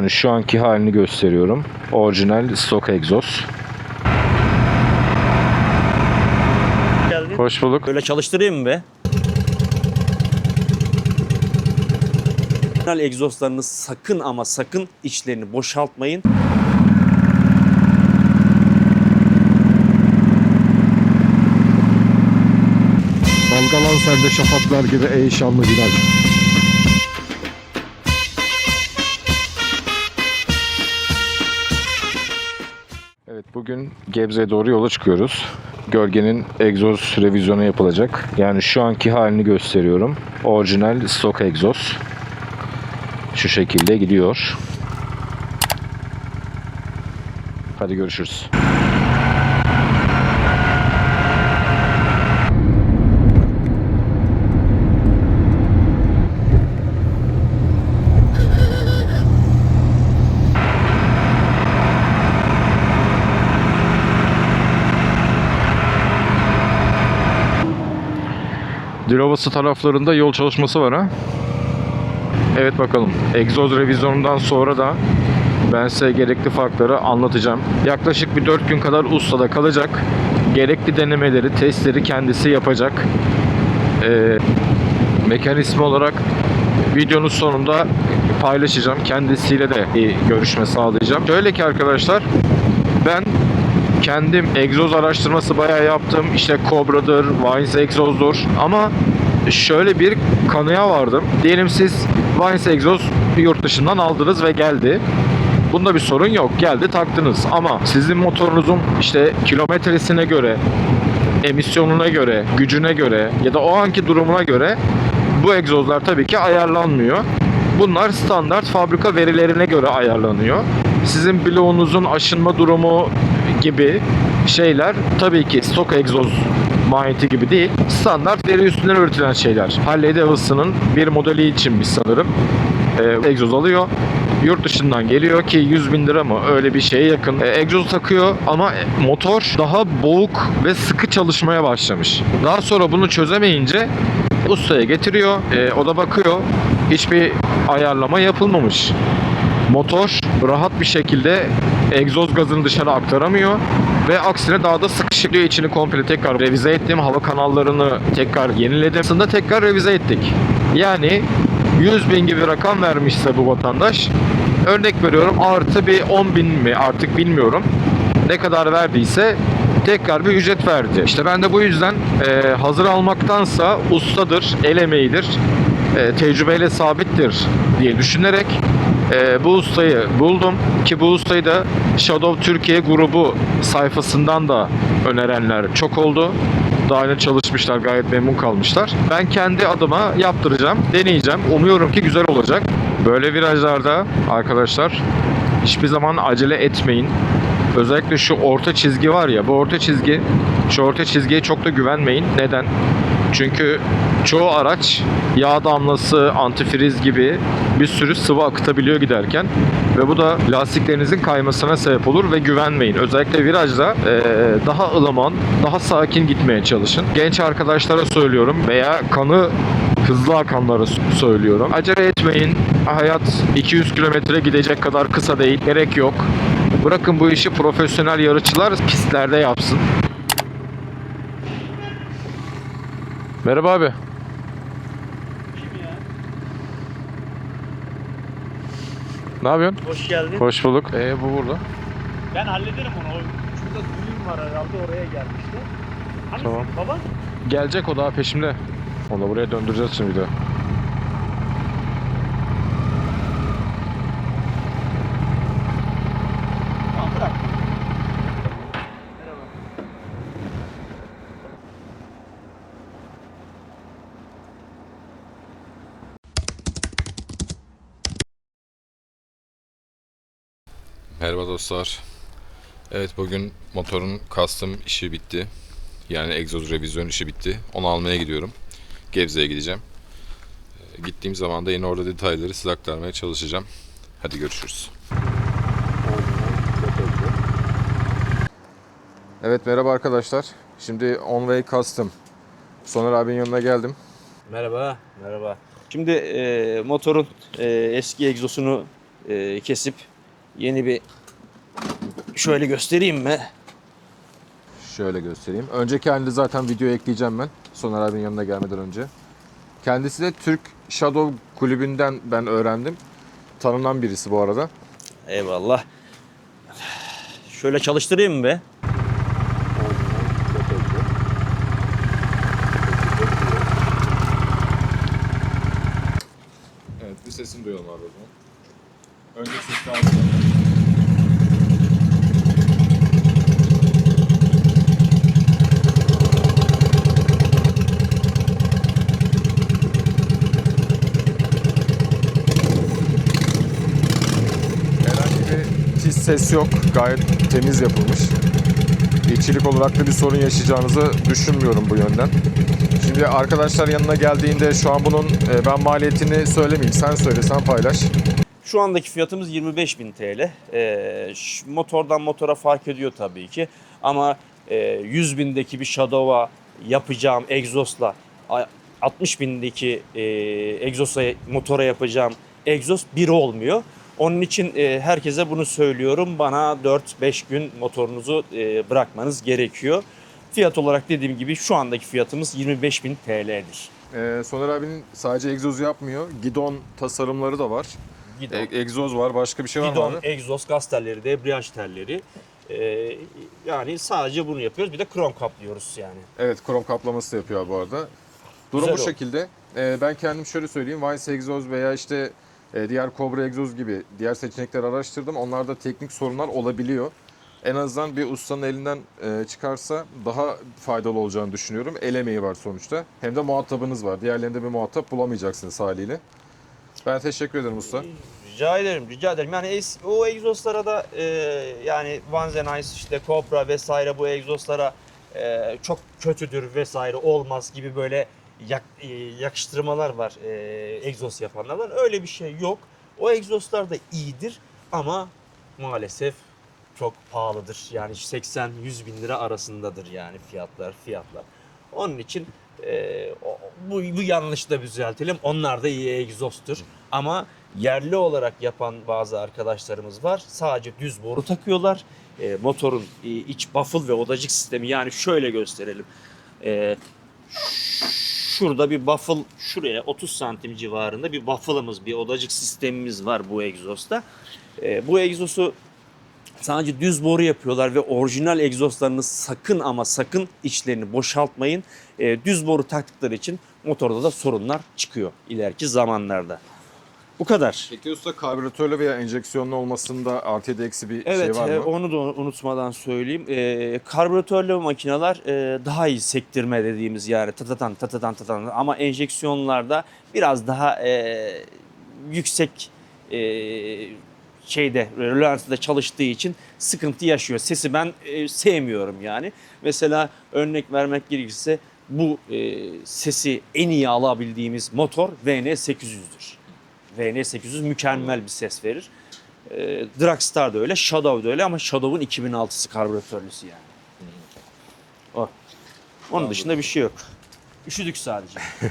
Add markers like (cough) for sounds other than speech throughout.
Yani şu anki halini gösteriyorum. Orijinal stok egzoz. geldin. Hoş bulduk. Böyle çalıştırayım mı be? Orijinal egzozlarını sakın ama sakın içlerini boşaltmayın. Dalgalan sen de şafaklar gibi ey şanlı Hilal. Bugün Gebze'ye doğru yola çıkıyoruz. Gölgenin egzoz revizyonu yapılacak. Yani şu anki halini gösteriyorum. Orijinal stok egzoz. Şu şekilde gidiyor. Hadi görüşürüz. Dilovası taraflarında yol çalışması var ha. Evet bakalım. Egzoz revizyonundan sonra da ben size gerekli farkları anlatacağım. Yaklaşık bir 4 gün kadar ustada kalacak. Gerekli denemeleri, testleri kendisi yapacak. Ee, mekanizma olarak videonun sonunda paylaşacağım. Kendisiyle de bir görüşme sağlayacağım. Şöyle ki arkadaşlar ben kendim egzoz araştırması bayağı yaptım. İşte Cobra'dır, Vines egzozdur ama şöyle bir kanıya vardım. Diyelim siz Vines egzoz yurt dışından aldınız ve geldi. Bunda bir sorun yok. Geldi taktınız ama sizin motorunuzun işte kilometresine göre, emisyonuna göre, gücüne göre ya da o anki durumuna göre bu egzozlar tabii ki ayarlanmıyor. Bunlar standart fabrika verilerine göre ayarlanıyor. Sizin bloğunuzun aşınma durumu gibi şeyler tabii ki stok egzoz mahiyeti gibi değil. Standart veri üstünden üretilen şeyler. Harley Davidson'ın bir modeli için biz sanırım e, egzoz alıyor. Yurt dışından geliyor ki 100 bin lira mı öyle bir şeye yakın. E, egzoz takıyor ama motor daha boğuk ve sıkı çalışmaya başlamış. Daha sonra bunu çözemeyince ustaya getiriyor. E, o da bakıyor. Hiçbir ayarlama yapılmamış. Motor rahat bir şekilde egzoz gazını dışarı aktaramıyor ve aksine daha da sıkışıklıyor içini komple tekrar revize ettim. Hava kanallarını tekrar yeniledim. Aslında tekrar revize ettik. Yani 100 bin gibi rakam vermişse bu vatandaş örnek veriyorum artı bir 10 bin mi artık bilmiyorum ne kadar verdiyse tekrar bir ücret verdi. İşte ben de bu yüzden e, hazır almaktansa ustadır, el emeğidir, e, tecrübeyle sabittir diye düşünerek e, bu ustayı buldum ki bu ustayı da Shadow Türkiye grubu sayfasından da önerenler çok oldu. Daha önce çalışmışlar, gayet memnun kalmışlar. Ben kendi adıma yaptıracağım, deneyeceğim. Umuyorum ki güzel olacak. Böyle virajlarda arkadaşlar hiçbir zaman acele etmeyin. Özellikle şu orta çizgi var ya, bu orta çizgi, şu orta çizgiye çok da güvenmeyin. Neden? Çünkü çoğu araç yağ damlası, antifriz gibi bir sürü sıvı akıtabiliyor giderken ve bu da lastiklerinizin kaymasına sebep olur ve güvenmeyin. Özellikle virajda eee, daha ılıman, daha sakin gitmeye çalışın. Genç arkadaşlara söylüyorum veya kanı hızlı akanlara söylüyorum. Acele etmeyin. Hayat 200 kilometre gidecek kadar kısa değil. Gerek yok. Bırakın bu işi profesyonel yarışçılar pistlerde yapsın. Merhaba abi. Ne yapıyorsun? Hoş geldin. Hoş bulduk. Ee, bu burada. Ben hallederim onu. O- Şurada düğün var herhalde oraya gelmişti. Hangisi? Tamam. Baba? Gelecek o daha peşimde. Onu da buraya döndüreceğiz şimdi bir. Tamam bırak. Merhaba. Merhaba dostlar. Evet bugün motorun custom işi bitti. Yani egzoz revizyon işi bitti. Onu almaya gidiyorum. Gebze'ye gideceğim. Ee, Gittiğim zaman da yine orada detayları size aktarmaya çalışacağım. Hadi görüşürüz. Evet merhaba arkadaşlar. Şimdi On Way Custom. Soner abinin yanına geldim. Merhaba. Merhaba. Şimdi e, motorun e, eski egzosunu e, kesip yeni bir şöyle göstereyim mi? Şöyle göstereyim. Önce kendi zaten videoya ekleyeceğim ben. Soner abinin yanına gelmeden önce. Kendisi de Türk Shadow kulübünden ben öğrendim. Tanınan birisi bu arada. Eyvallah. Şöyle çalıştırayım mı be? Evet bir sesini duyalım abi o zaman. Önce sesli abi. Herhangi bir pis ses yok. Gayet temiz yapılmış. İçilik olarak da bir sorun yaşayacağınızı düşünmüyorum bu yönden. Şimdi arkadaşlar yanına geldiğinde şu an bunun e, ben maliyetini söylemeyeyim. Sen söyle, sen paylaş. Şu andaki fiyatımız 25.000 TL. Ş- motordan motora fark ediyor tabii ki. Ama e, 100 bindeki bir Shadow'a yapacağım egzozla a- 60 bindeki e, egzoza motora yapacağım egzoz bir olmuyor. Onun için e, herkese bunu söylüyorum. Bana 4-5 gün motorunuzu e, bırakmanız gerekiyor. Fiyat olarak dediğim gibi şu andaki fiyatımız 25.000 TL'dir. Ee, Soner abinin sadece egzoz yapmıyor. Gidon tasarımları da var. Gidon. E- egzoz var. Başka bir şey var mı Gidon, abi? egzoz, gaz telleri, debriyaj telleri. Ee, yani sadece bunu yapıyoruz. Bir de krom kaplıyoruz yani. Evet, krom kaplaması da yapıyor bu arada. Durum Güzel bu oldu. şekilde. Ee, ben kendim şöyle söyleyeyim. Vice egzoz veya işte e, diğer Cobra egzoz gibi diğer seçenekleri araştırdım. Onlarda teknik sorunlar olabiliyor. En azından bir ustanın elinden e, çıkarsa daha faydalı olacağını düşünüyorum. El emeği var sonuçta. Hem de muhatabınız var. Diğerlerinde bir muhatap bulamayacaksınız haliyle. Ben teşekkür ederim usta. Rica ederim, rica ederim. Yani es- o egzozlara da e, yani Van Zenais, işte Cobra vesaire bu egzozlara e, çok kötüdür vesaire olmaz gibi böyle yak- e, yakıştırmalar var e, egzoz yapanlar var. Öyle bir şey yok. O egzozlar da iyidir ama maalesef çok pahalıdır. Yani 80-100 bin lira arasındadır yani fiyatlar fiyatlar. Onun için e, bu, bu yanlış da düzeltelim. Onlar da iyi egzoztur. Ama yerli olarak yapan bazı arkadaşlarımız var. Sadece düz boru takıyorlar. E, motorun e, iç baffle ve odacık sistemi yani şöyle gösterelim. E, şurada bir baffle şuraya 30 santim civarında bir baffle'ımız bir odacık sistemimiz var bu egzozda. E, bu egzozu sadece düz boru yapıyorlar ve orijinal egzozlarını sakın ama sakın içlerini boşaltmayın. E, düz boru taktıkları için motorda da sorunlar çıkıyor ileriki zamanlarda. Bu kadar. Peki usta karbüratörlü veya enjeksiyonlu olmasında artı ya da eksi bir Evet, şey var mı? e, onu da unutmadan söyleyeyim. E, karbüratörlü makineler e, daha iyi sektirme dediğimiz yani tatatan tatatan tatatan ama enjeksiyonlarda biraz daha e, yüksek e, şeyde rölantıda çalıştığı için sıkıntı yaşıyor. Sesi ben e, sevmiyorum yani. Mesela örnek vermek gerekirse bu e, sesi en iyi alabildiğimiz motor VN800'dür. VN800 mükemmel bir ses verir. E, Dragstar da öyle, Shadow da öyle ama Shadow'un 2006'sı karbüratörlüsü yani. O. Onun dışında bir şey yok. Üşüdük sadece. (laughs)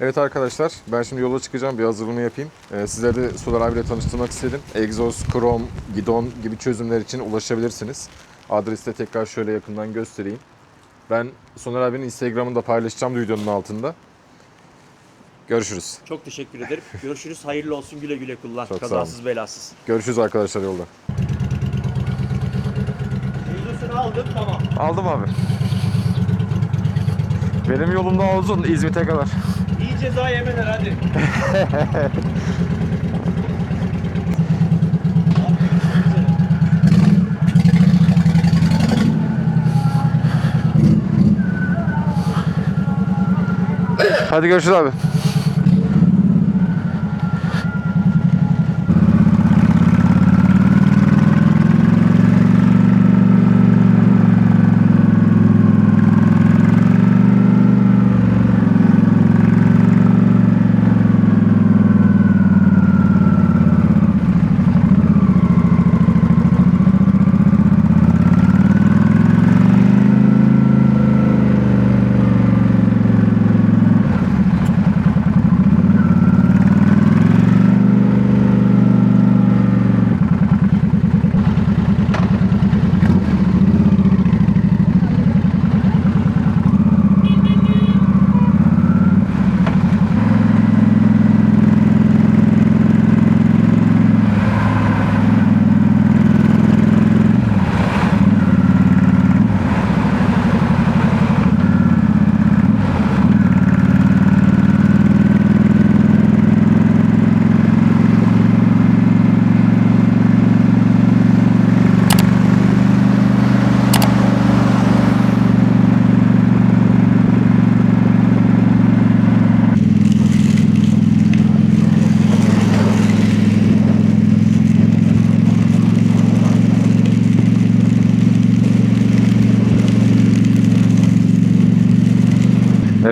Evet arkadaşlar ben şimdi yola çıkacağım bir hazırlığımı yapayım. Ee, sizleri de Solar abiyle tanıştırmak istedim. Egzoz, krom, gidon gibi çözümler için ulaşabilirsiniz. Adresi de tekrar şöyle yakından göstereyim. Ben Soner abinin Instagram'ını da paylaşacağım videonun altında. Görüşürüz. Çok teşekkür ederim. Görüşürüz. Hayırlı olsun. Güle güle kullan. Çok sağ Kazasız belasız. Görüşürüz arkadaşlar yolda. Egzosunu aldım tamam. Aldım abi. Benim yolum daha uzun İzmit'e kadar. İyi ceza yemeler hadi. Hadi görüşürüz abi.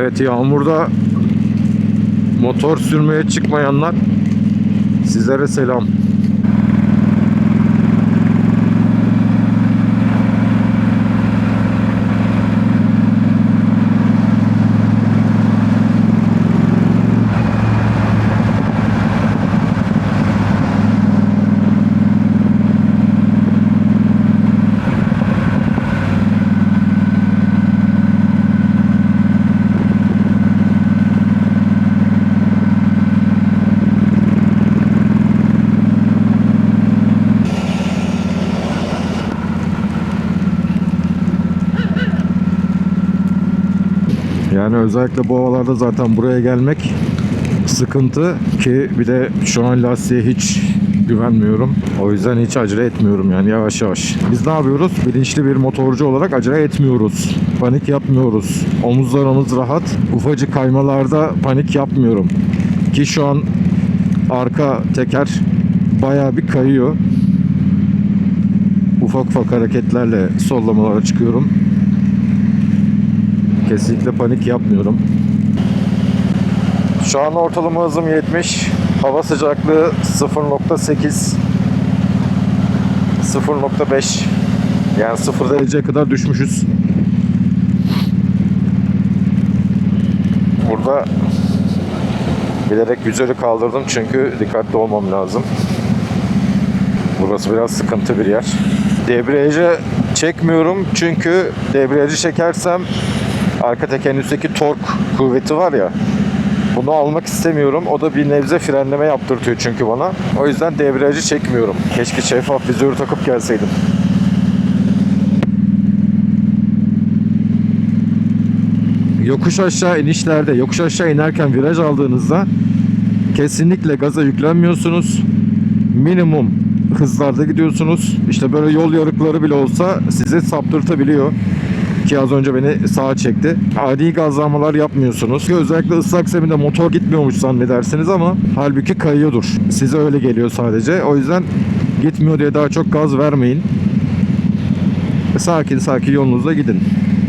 Evet yağmurda motor sürmeye çıkmayanlar sizlere selam. Yani özellikle bu havalarda zaten buraya gelmek sıkıntı ki bir de şu an lastiğe hiç güvenmiyorum. O yüzden hiç acele etmiyorum yani yavaş yavaş. Biz ne yapıyoruz? Bilinçli bir motorcu olarak acele etmiyoruz. Panik yapmıyoruz. Omuzlarımız rahat. Ufacık kaymalarda panik yapmıyorum. Ki şu an arka teker bayağı bir kayıyor. Ufak ufak hareketlerle sollamalara çıkıyorum. Kesinlikle panik yapmıyorum. Şu an ortalama hızım 70. Hava sıcaklığı 0.8 0.5 yani 0 dereceye kadar düşmüşüz. Burada bilerek yüzleri kaldırdım çünkü dikkatli olmam lazım. Burası biraz sıkıntı bir yer. Debriyajı çekmiyorum çünkü debriyajı çekersem arka tekerin üstteki tork kuvveti var ya bunu almak istemiyorum. O da bir nebze frenleme yaptırtıyor çünkü bana. O yüzden debriyajı çekmiyorum. Keşke şeffaf vizörü takıp gelseydim. Yokuş aşağı inişlerde, yokuş aşağı inerken viraj aldığınızda kesinlikle gaza yüklenmiyorsunuz. Minimum hızlarda gidiyorsunuz. İşte böyle yol yarıkları bile olsa sizi saptırtabiliyor ki az önce beni sağa çekti. Adi gazlamalar yapmıyorsunuz. Özellikle ıslak zeminde motor gitmiyormuş zannedersiniz ama halbuki kayıyordur. Size öyle geliyor sadece. O yüzden gitmiyor diye daha çok gaz vermeyin. Sakin sakin yolunuzda gidin.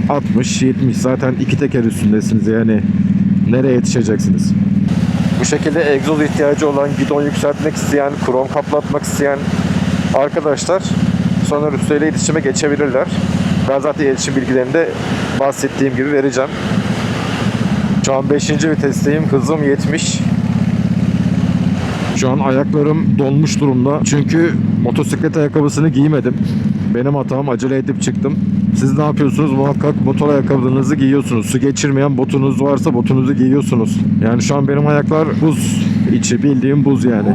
60 70 zaten iki teker üstündesiniz yani nereye yetişeceksiniz? Bu şekilde egzoz ihtiyacı olan, gidon yükseltmek isteyen, krom kaplatmak isteyen arkadaşlar Soner Usta ile iletişime geçebilirler. Ben zaten iletişim bilgilerini de bahsettiğim gibi vereceğim. Şu an 5. vitesteyim. Hızım 70. Şu an ayaklarım donmuş durumda. Çünkü motosiklet ayakkabısını giymedim. Benim hatam acele edip çıktım. Siz ne yapıyorsunuz? Muhakkak motor ayakkabılarınızı giyiyorsunuz. Su geçirmeyen botunuz varsa botunuzu giyiyorsunuz. Yani şu an benim ayaklar buz içi bildiğim buz yani.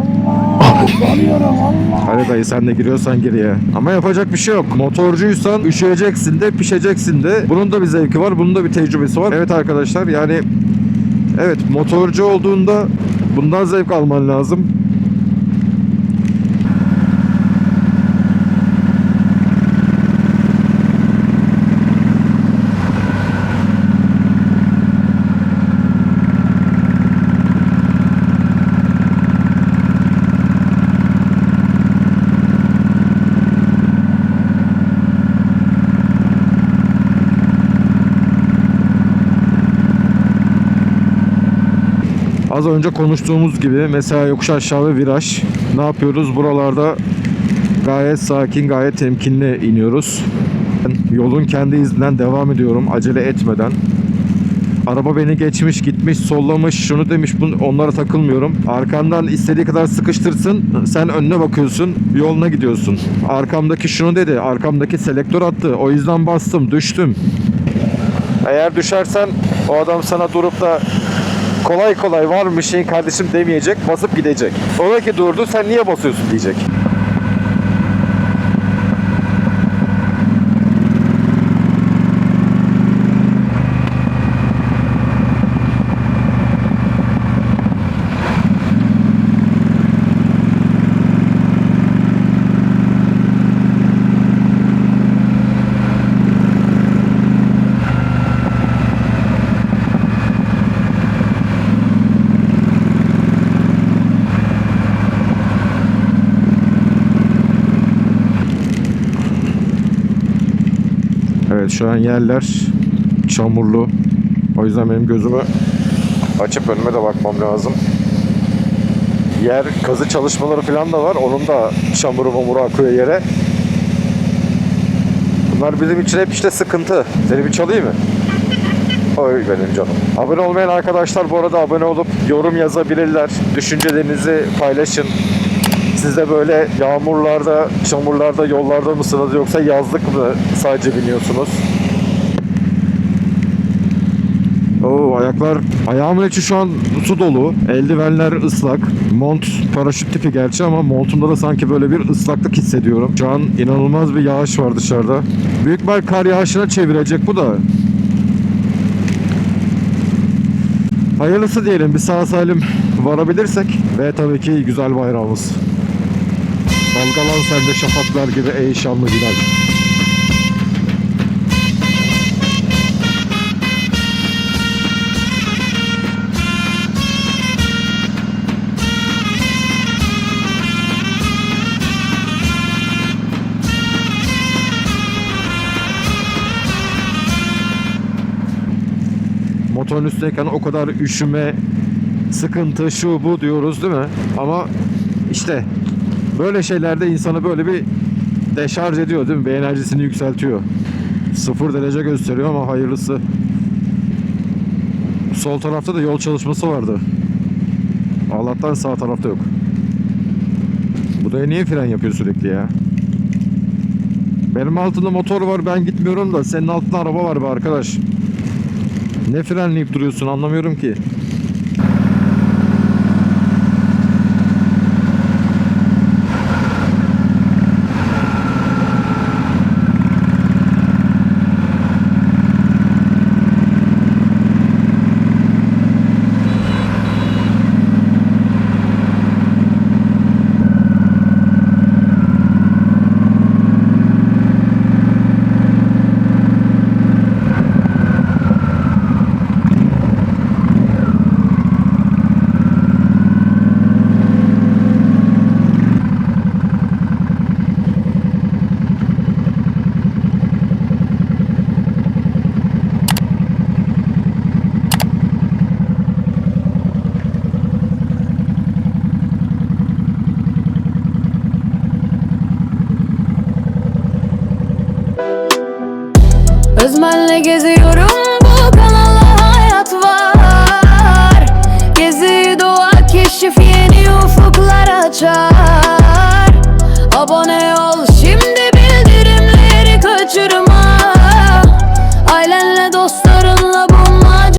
Hadi dayı sen de giriyorsan gir ya. Ama yapacak bir şey yok. Motorcuysan üşüyeceksin de pişeceksin de. Bunun da bir zevki var. Bunun da bir tecrübesi var. Evet arkadaşlar yani evet motorcu olduğunda bundan zevk alman lazım. Az önce konuştuğumuz gibi mesela yokuş aşağı viraj ne yapıyoruz? Buralarda gayet sakin, gayet temkinli iniyoruz. Yolun kendi izinden devam ediyorum acele etmeden. Araba beni geçmiş, gitmiş, sollamış, şunu demiş, bunu, onlara takılmıyorum. Arkandan istediği kadar sıkıştırsın, sen önüne bakıyorsun, yoluna gidiyorsun. Arkamdaki şunu dedi, arkamdaki selektör attı, o yüzden bastım, düştüm. Eğer düşersen o adam sana durup da kolay kolay var mı şeyin kardeşim demeyecek, basıp gidecek. Ola durdu, sen niye basıyorsun diyecek. Şu an yerler çamurlu. O yüzden benim gözümü açıp önüme de bakmam lazım. Yer kazı çalışmaları falan da var. Onun da çamuru mamuru akıyor yere. Bunlar bizim için hep işte sıkıntı. Seni bir çalayım mı? Oy benim canım. Abone olmayan arkadaşlar bu arada abone olup yorum yazabilirler. Düşüncelerinizi paylaşın. Siz de böyle yağmurlarda, çamurlarda, yollarda mısınız yoksa yazlık mı sadece biniyorsunuz? Oo ayaklar, ayağımın içi şu an su dolu. Eldivenler ıslak. Mont paraşüt tipi gerçi ama montumda da sanki böyle bir ıslaklık hissediyorum. Şu an inanılmaz bir yağış var dışarıda. Büyük bir kar yağışına çevirecek bu da. Hayırlısı diyelim bir sağ salim varabilirsek ve tabii ki güzel bayrağımız. Dalgalan sende şafaklar gibi ey şanlı Hilal. Motorun üstündeyken o kadar üşüme, sıkıntı, şu bu diyoruz değil mi? Ama işte böyle şeylerde insanı böyle bir deşarj ediyor değil mi? Bir enerjisini yükseltiyor. Sıfır derece gösteriyor ama hayırlısı. Sol tarafta da yol çalışması vardı. Allah'tan sağ tarafta yok. Bu da niye fren yapıyor sürekli ya? Benim altımda motor var ben gitmiyorum da senin altında araba var be arkadaş. Ne frenleyip duruyorsun anlamıyorum ki.